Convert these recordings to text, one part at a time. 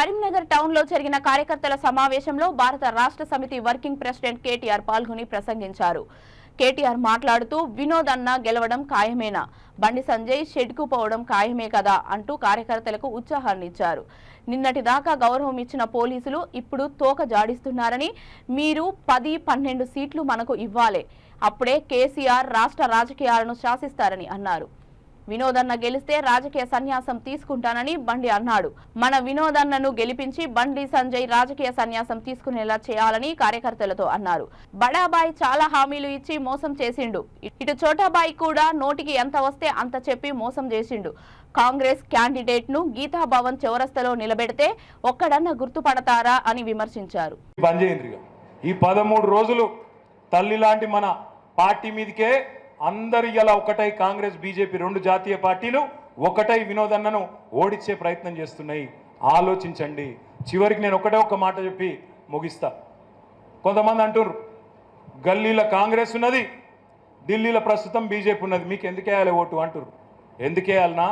కరీంనగర్ టౌన్లో జరిగిన కార్యకర్తల సమావేశంలో భారత రాష్ట్ర సమితి వర్కింగ్ ప్రెసిడెంట్ కేటీఆర్ పాల్గొని ప్రసంగించారు. కేటీఆర్ మాట్లాడుతూ వినోద్ అన్న గెలవడం ఖాయమేనా? బండి సంజయ్ షెడ్కు పోవడం ఖాయమే కదా? అంటూ కార్యకర్తలకు ఉత్సాహాన్నిచ్చారు. నిన్నటి దాకా గౌరవం ఇచ్చిన పోలీసులు ఇప్పుడు తోక జాడిస్తున్నారని మీరు పది పన్నెండు సీట్లు మనకు ఇవ్వాలి. అప్పుడే కేసీఆర్ రాష్ట్ర రాజకీయాలను శాసిస్తారని అన్నారు. వినోదన్న గెలిస్తే రాజకీయ సన్యాసం తీసుకుంటానని బండి అన్నాడు. మన వినోదన్నను గెలిపించి బండి సంజయ్ రాజకీయ సన్యాసం తీసుకునేలా చేయాలని కార్యకర్తలతో అన్నారు. బడాబాయ్ చాలా హామీలు ఇచ్చి మోసం చేసిండు. ఇటు చోటాబాయి కూడా నోటికి ఎంత వస్తే అంత చెప్పి మోసం చేసిండు. కాంగ్రెస్ క్యాండిడేట్ను గీతాభవన్ చౌరస్తలో నిలబెడితే ఒక్కడన్న గుర్తుపడతారా అని విమర్శించారు. ఈ పదమూడు రోజులు తల్లి లాంటి మన పార్టీ మీదకే అందరు ఇలా ఒకటై కాంగ్రెస్ బీజేపీ రెండు జాతీయ పార్టీలు ఒకటై వినోదన్నను ఓడించే ప్రయత్నం చేస్తున్నాయి. ఆలోచించండి. చివరికి నేను ఒకటే ఒక మాట చెప్పి ముగిస్తా. కొంతమంది అంటున్నారు గల్లీలో కాంగ్రెస్ ఉన్నది ఢిల్లీలో ప్రస్తుతం బీజేపీ ఉన్నది. మీకు ఎందుకేయాలి ఓటు అంటున్నారు? ఎందుకేయాలనా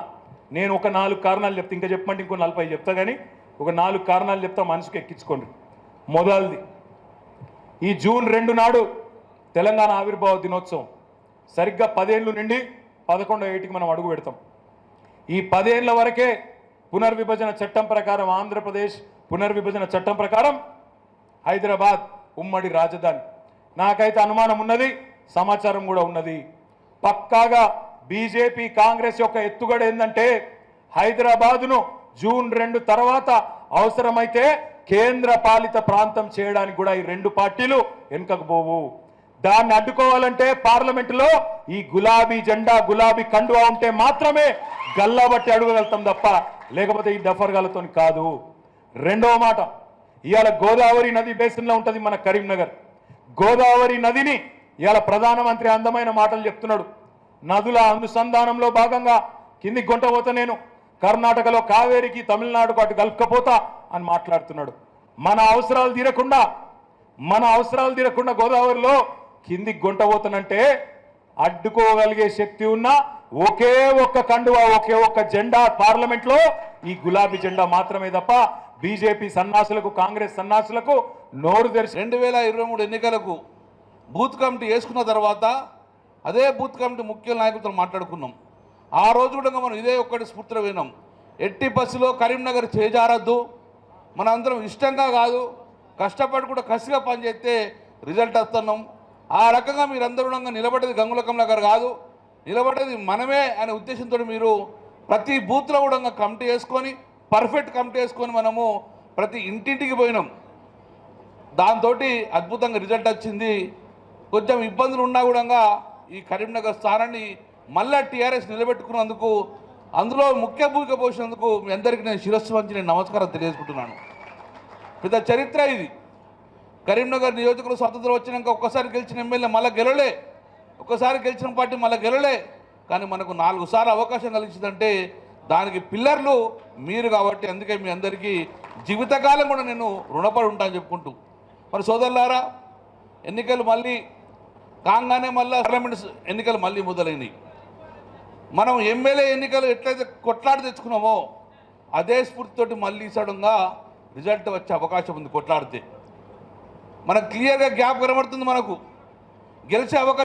నేను ఒక నాలుగు కారణాలు చెప్తా. ఇంకా చెప్పమంటే ఇంకో నలభై చెప్తా కానీ ఒక నాలుగు కారణాలు చెప్తా మనసుకు ఎక్కించుకోండి. మొదలది. ఈ జూన్ రెండు నాడు తెలంగాణ ఆవిర్భావ దినోత్సవం. సరిగ్గా పదేళ్ళు నుండి పదకొండో ఏటికి మనం అడుగు పెడతాం. ఈ పదేళ్ళ వరకే పునర్విభజన చట్టం ప్రకారం ఆంధ్రప్రదేశ్ పునర్విభజన చట్టం ప్రకారం హైదరాబాద్ ఉమ్మడి రాజధాని. నాకైతే అనుమానం ఉన్నది సమాచారం కూడా ఉన్నది. పక్కాగా బీజేపీ కాంగ్రెస్ యొక్క ఎత్తుగడ ఏంటంటే హైదరాబాదును జూన్ రెండు తర్వాత అవసరమైతే కేంద్ర పాలిత ప్రాంతం చేయడానికి కూడా ఈ రెండు పార్టీలు వెనుకకు పోవు. దాన్ని అడ్డుకోవాలంటే పార్లమెంటులో ఈ గులాబీ జెండా గులాబీ కండువా ఉంటే మాత్రమే గల్లాబట్టి అడుగగలుగుతాం తప్ప లేకపోతే ఈ డఫర్గాలతో కాదు. రెండవ మాట ఇవాళ గోదావరి నది బేసిన్లో ఉంటుంది మన కరీంనగర్. గోదావరి నదిని ఇవాళ ప్రధానమంత్రి అందమైన మాటలు చెప్తున్నాడు. నదుల అనుసంధానంలో భాగంగా కింది గుంట పోతా నేను. కర్ణాటకలో కావేరికి తమిళనాడుకు అటు కలుపుకపోతా అని మాట్లాడుతున్నాడు. మన అవసరాలు తీరకుండా మన అవసరాలు తీరకుండా గోదావరిలో కింది గుంట అడ్డుకోగలిగే శక్తి ఉన్న ఒకే ఒక్క కండువా ఒకే ఒక్క జెండా పార్లమెంట్లో ఈ గులాబీ జెండా మాత్రమే తప్ప బీజేపీ సన్నాసులకు కాంగ్రెస్ సన్నాసులకు నోరు తెరిచి రెండు వేల ఇరవై మూడు ఎన్నికలకు బూత్ కమిటీ వేసుకున్న తర్వాత అదే బూత్ కమిటీ ముఖ్య నాయకులతో మాట్లాడుకున్నాం. ఆ రోజు కూడా మనం ఇదే ఒక్కటి స్ఫూర్తిలో విన్నాం. ఎట్టి బస్సులో కరీంనగర్ చేజారద్దు. మనందరం ఇష్టంగా కాదు. కష్టపడి కూడా కసిగా పనిచేస్తే రిజల్ట్ వస్తున్నాం. ఆ రకంగా మీరందరూ కూడా నిలబడ్డది గంగుల కమలాకర్ కాదు. నిలబడ్డది మనమే అనే ఉద్దేశంతో మీరు ప్రతి బూత్లో కూడా కమిటీ వేసుకొని పర్ఫెక్ట్ కమిటీ వేసుకొని మనము ప్రతి ఇంటింటికి పోయినాం. దాంతో అద్భుతంగా రిజల్ట్ వచ్చింది. కొంచెం ఇబ్బందులు ఉన్నా కూడా ఈ కరీంనగర్ స్థానాన్ని మళ్ళా టీఆర్ఎస్ నిలబెట్టుకున్నందుకు అందులో ముఖ్య భూమిక పోసినందుకు మీ అందరికీ నేను శిరస్సు వంచి నేను నమస్కారం తెలియజేసుకుంటున్నాను. పెద్ద చరిత్ర ఇది. కరీంనగర్ నియోజకవర్గం స్వతంత్రం వచ్చినాక ఒక్కసారి గెలిచిన ఎమ్మెల్యే మళ్ళీ గెలవలే. ఒక్కసారి గెలిచిన పార్టీ మళ్ళీ గెలలే కానీ మనకు నాలుగు సార్లు అవకాశం కలిగించిందంటే దానికి పిల్లర్లు మీరు కాబట్టి అందుకే మీ అందరికీ జీవితకాలం కూడా నేను రుణపడి ఉంటాను చెప్పుకుంటూ. మరి సోదరులారా ఎన్నికలు మళ్ళీ కాగానే మళ్ళీ పార్లమెంట్ ఎన్నికలు మళ్ళీ మొదలైనవి మనం ఎమ్మెల్యే ఎన్నికలు ఎట్లయితే కొట్లాడి తెచ్చుకున్నామో అదే స్ఫూర్తితోటి మళ్ళీ సడన్గా రిజల్ట్ వచ్చే అవకాశం ఉంది కొట్లాడితే. మనకు క్లియర్గా గ్యాప్ కనబడుతుంది మనకు. గెలిచే అవకాశం